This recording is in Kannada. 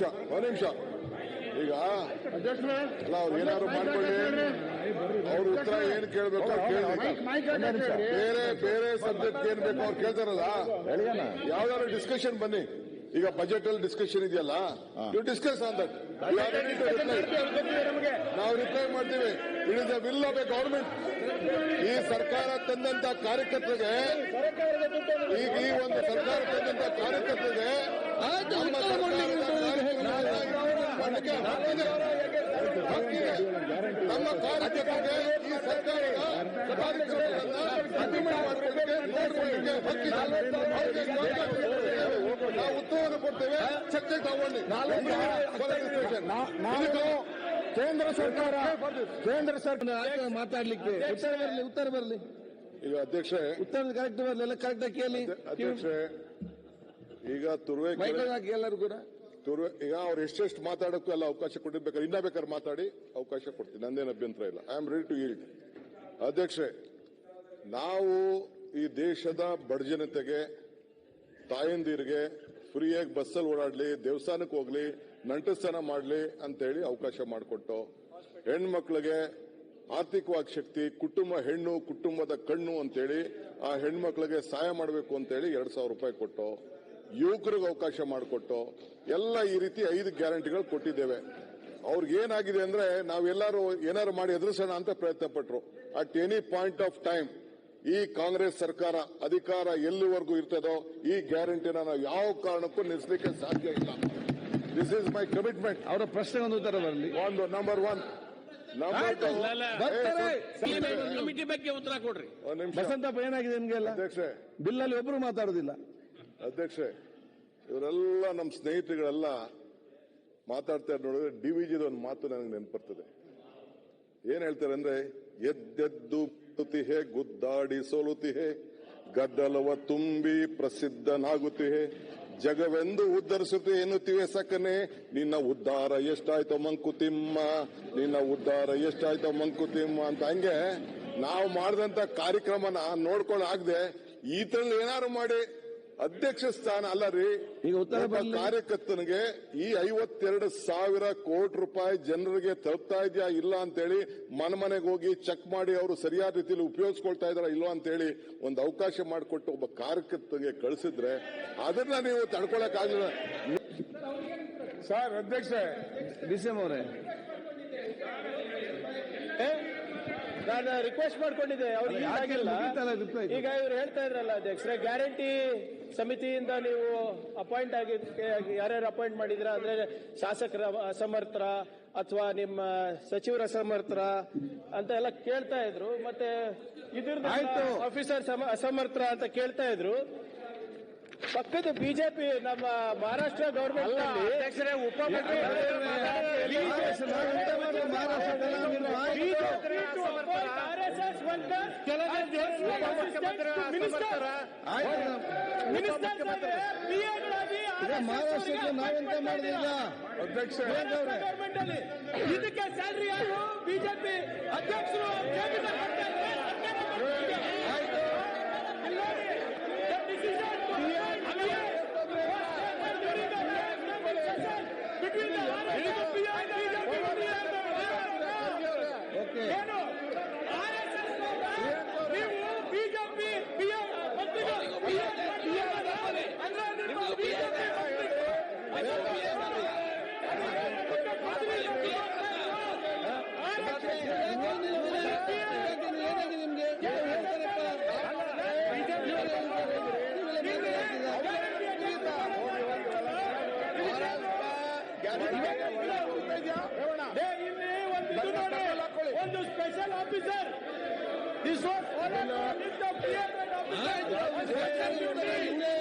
ನಿಮಿಷ ಒಂದ್ ನಿಮಿಷ. ಈಗ ಅಲ್ಲ ಅವ್ರು ಏನಾದ್ರು ಮಾಡ್ಕೊಳ್ಳಿ. ಅವ್ರ ಉತ್ತರ ಏನ್ ಕೇಳ್ಬೇಕು ಕೇಳಿ ಬೇರೆ ಬೇರೆ ಸಬ್ಜೆಕ್ಟ್ ಏನ್ ಬೇಕು ಅವ್ರು ಕೇಳ್ತಾರಲ್ಲ. ಯಾವ್ದಾದ್ರು ಡಿಸ್ಕಷನ್ ಬನ್ನಿ. ಈಗ ಬಜೆಟ್ ಅಲ್ಲಿ ಡಿಸ್ಕಷನ್ ಇದೆಯಲ್ಲ ಯು ಡಿಸ್ಕಸ್ ಆನ್ ದಟ್ ನಾವು ರಿಪ್ಲೈ ಮಾಡ್ತೀವಿ? It is a will of a government ಈ ಸರ್ಕಾರ ತಂದಂತ ಕಾರ್ಯಕರ್ತರಿಗೆ ಈಗ ಈ ಒಂದು ಸರ್ಕಾರ ತಂದಂತ ಕಾರ್ಯಕರ್ತರಿಗೆ ನಮ್ಮ ಸರ್ಕಾರದ ಕಾರ್ಯಕ್ರಮಗಳನ್ನ ಮಾಡಲಿಕ್ಕೆ ಹಕ್ಕಿದೆ. ಹಕ್ಕಿದೆ. ನಮ್ಮ ಕಾರ್ಯಕರ್ತರಿಗೆ ಈ ಸರ್ಕಾರದ ನಾವು ಉತ್ತರವನ್ನು ಕೊಡ್ತೇವೆ ಚರ್ಚೆ ತಗೊಂಡು ಕೇಂದ್ರ ಸರ್ಕಾರ ಕೇಂದ್ರ ಸರ್ಕಾರ ಮಾತಾಡ್ಲಿಕ್ಕೆ ಉತ್ತರ ಬರಲಿ. ಉತ್ತರ ಬರಲಿ. ಈಗ ಅಧ್ಯಕ್ಷೆ ಉತ್ತರ ಕರೆಕ್ಟ್ ಕೇಳಿ ಅಧ್ಯಕ್ಷೆ ಈಗ ತುರುವೆ ಎಲ್ಲರೂ ಕೂಡ. ತುರುವೆ ಈಗ ಅವ್ರು ಎಷ್ಟೆಷ್ಟು ಮಾತಾಡೋಕ್ಕೂ ಎಲ್ಲ ಅವಕಾಶ ಕೊಟ್ಟಿರ್ಬೇಕಾದ್ರೆ ಇನ್ನ ಬೇಕಾದ್ರೆ ಮಾತಾಡಿ ಅವಕಾಶ ಕೊಡ್ತೀನಿ. ನಂದೇನು ಅಭ್ಯಂತರ ಇಲ್ಲ. I am ready to yield ಅಧ್ಯಕ್ಷೆ ನಾವು ಈ ದೇಶದ ಬಡ ಜನತೆಗೆ, ತಾಯಂದಿರಿಗೆ ಫ್ರೀಯಾಗಿ ಬಸ್ಸಲ್ಲಿ ಓಡಾಡ್ಲಿ, ದೇವಸ್ಥಾನಕ್ಕೆ ಹೋಗ್ಲಿ ನಂಟಸ್ಥಾನ ಮಾಡಲಿ ಅಂತೇಳಿ ಅವಕಾಶ ಮಾಡಿಕೊಟ್ಟು, ಹೆಣ್ಮಕ್ಳಿಗೆ ಆರ್ಥಿಕವಾಗಿ ಶಕ್ತಿ, ಕುಟುಂಬ ಹೆಣ್ಣು, ಕುಟುಂಬದ ಕಣ್ಣು ಅಂತೇಳಿ ಆ ಹೆಣ್ಮಕ್ಳಿಗೆ ಸಹಾಯ ಮಾಡಬೇಕು ಅಂತೇಳಿ ಎರಡು ಸಾವಿರ ರೂಪಾಯಿ ಕೊಟ್ಟು ಯುವಕರಿಗೆ ಅವಕಾಶ ಮಾಡಿಕೊಟ್ಟು ಎಲ್ಲ ಈ ರೀತಿ ಐದು ಗ್ಯಾರಂಟಿಗಳು ಕೊಟ್ಟಿದ್ದೇವೆ. ಅವ್ರಿಗೆ ಏನಾಗಿದೆ ಅಂದ್ರೆ ನಾವೆಲ್ಲರೂ ಏನಾರು ಮಾಡಿ ಎದುರಿಸೋಣ ಅಂತ ಪ್ರಯತ್ನ ಪಟ್ರು. At any point of time ಈ ಕಾಂಗ್ರೆಸ್ ಸರ್ಕಾರ ಅಧಿಕಾರ ಎಲ್ಲಿವರೆಗೂ ಇರ್ತದೋ ಈ ಗ್ಯಾರಂಟಿನ ನಾವು ಯಾವ ಕಾರಣಕ್ಕೂ ನಿಲ್ಲಿಸಲಿಕ್ಕೆ ಸಾಧ್ಯ ಇಲ್ಲ. ದಿಸ್ ಇಸ್ ಮೈ ಕಮಿಟ್ಮೆಂಟ್ ಅವರ ಪ್ರಶ್ನೆ ಒಂದು ಉತ್ತರ ಬರಲಿ. ಒಂದು ನಂಬರ್ ಒನ್ ಕಮಿಟಿ ಬಗ್ಗೆ ಉತ್ತರ ಕೊಡ್ರಿ. ಬಸಂತಪ್ಪ ಏನಾಗಿದೆ ನಿಮ್ಗೆಲ್ಲ? ಬಿಲ್ ಅಲ್ಲಿ ಒಬ್ರು ಮಾತಾಡುದಿಲ್ಲ. ಅಧ್ಯಕ್ಷೆ ಇವರೆಲ್ಲ ನಮ್ಮ ಸ್ನೇಹಿತರುಗಳೆಲ್ಲ ಮಾತಾಡ್ತಾ ನೋಡಿದ್ರೆ ಡಿ ವಿ ಒಂದು ಮಾತು ನನಗೆ ನೆನಪರ್ತದೆ. ಏನ್ ಹೇಳ್ತಾರೆ ಅಂದ್ರೆ, ಎದ್ದೆದ್ದು ತುತಿಹೆ ಗುದ್ದಾಡಿ ಸೋಲುತಿಹೆ, ಗದ್ದಲವ ತುಂಬಿ ಪ್ರಸಿದ್ಧನಾಗುತ್ತಿಹೆ ಜಗವೆಂದು ಉದ್ಧರಿಸುತ್ತೆ ಎನ್ನುತ್ತಿವೆ ಸಕನೆ, ನಿನ್ನ ಉದ್ಧಾರ ಎಷ್ಟಾಯ್ತೋ ಮಂಕುತಿಮ್ಮ ನಿನ್ನ ಉದ್ಧಾರ ಎಷ್ಟಾಯ್ತೋ ಮಂಕುತಿಮ್ಮ ಅಂತ ಹಂಗೆ ನಾವು ಮಾಡಿದಂತ ಕಾರ್ಯಕ್ರಮನ ಈ ಈತರಲ್ಲಿ ಏನಾರು ಮಾಡಿ ಅಧ್ಯಕ್ಷ ಸ್ಥಾನ ಅಲ್ಲ ರೀ. ಈಗ ಉತ್ತರ. ಕಾರ್ಯಕರ್ತನಿಗೆ ಈ ಐವತ್ತೆರಡು ಸಾವಿರ ಕೋಟಿ ರೂಪಾಯಿ ಜನರಿಗೆ ತಲುಪ್ತಾ ಇದೆಯಾ ಇಲ್ಲ ಅಂತೇಳಿ ಮನೆ ಮನೆಗೆ ಹೋಗಿ ಚೆಕ್ ಮಾಡಿ ಅವರು ಸರಿಯಾದ ರೀತಿಯಲ್ಲಿ ಉಪಯೋಗಿಸ್ಕೊಳ್ತಾ ಇದಾರ ಇಲ್ವಾ ಅಂತೇಳಿ ಒಂದು ಅವಕಾಶ ಮಾಡಿಕೊಟ್ಟು ಒಬ್ಬ ಕಾರ್ಯಕರ್ತನಿಗೆ ಕಳಿಸಿದ್ರೆ ಅದನ್ನ ನೀವು ತಡ್ಕೊಳಕ್ ಆಗಲಿಲ್ಲ. ಸರ್ ಅಧ್ಯಕ್ಷ. ಡಿಸಿಎಂ ಅವರೇ. ನಾನು ರಿಕ್ವೆಸ್ಟ್ ಮಾಡ್ಕೊಂಡಿದ್ದೆ ಅವ್ರಿಗೆ ಈಗ ಇವ್ರು ಹೇಳ್ತಾ ಇದ್ರಲ್ಲ ಅಧ್ಯಕ್ಷರೇ ಗ್ಯಾರಂಟಿ ಸಮಿತಿಯಿಂದ ನೀವು ಅಪಾಯಿಂಟ್ ಆಗಿದ್ದಕ್ಕೆ ಯಾರ್ಯಾರು ಅಪಾಯಿಂಟ್ ಮಾಡಿದ್ರ ಅಂದ್ರೆ ಶಾಸಕರ ಅಸಮರ್ಥ ಅಥವಾ ನಿಮ್ಮ ಸಚಿವರ ಅಸಮರ್ಥ ಅಂತ ಎಲ್ಲ ಕೇಳ್ತಾ ಇದ್ರು. ಮತ್ತೆ ಇದ್ರದ್ದು. ಆಫೀಸರ್ ಅಸಮರ್ಥ ಅಂತ ಕೇಳ್ತಾ ಇದ್ರು. ಪಕ್ಕದ ಬಿಜೆಪಿ ನಮ್ಮ ಮಹಾರಾಷ್ಟ್ರ ಗವರ್ಮೆಂಟ್ ಉಪಮುಖ್ಯಮಂತ್ರಿ ಮಹಾರಾಷ್ಟ್ರಕ್ಕೆ ನಾವೆಂತ ಮಾಡಲಿಲ್ಲ ಅಧ್ಯಕ್ಷೆ. ಇದಕ್ಕೆ ಸ್ಯಾಲ್ರಿ ಯಾರು? ಬಿಜೆಪಿ ಅಧ್ಯಕ್ಷರು special officer this was approved